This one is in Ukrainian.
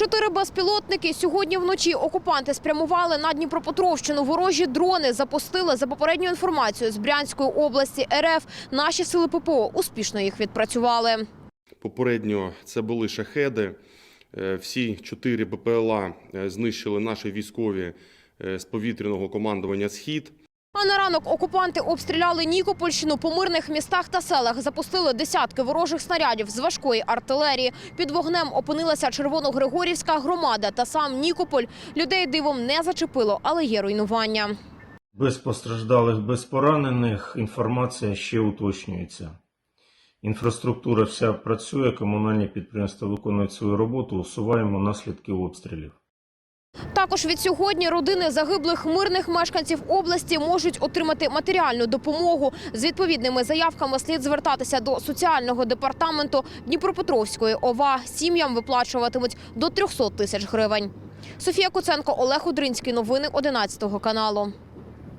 Чотири безпілотники сьогодні вночі окупанти спрямували на Дніпропетровщину. Ворожі дрони запустили за попередньою інформацією з Брянської області РФ. Наші сили ППО успішно їх відпрацювали. Попередньо це були шахеди. Е, Всі чотири БПЛА е, знищили наші військові е, з повітряного командування Схід. А на ранок окупанти обстріляли Нікопольщину по мирних містах та селах. Запустили десятки ворожих снарядів з важкої артилерії. Під вогнем опинилася Червоногригорівська громада та сам Нікополь. Людей дивом не зачепило, але є руйнування. Без постраждалих, без поранених інформація ще уточнюється. Інфраструктура вся працює, комунальні підприємства виконують свою роботу, усуваємо наслідки обстрілів. Також від сьогодні родини загиблих мирних мешканців області можуть отримати матеріальну допомогу. З відповідними заявками слід звертатися до соціального департаменту Дніпропетровської ОВА. Сім'ям виплачуватимуть до 300 тисяч гривень. Софія Куценко, Олег Удринський. Новини 11 каналу.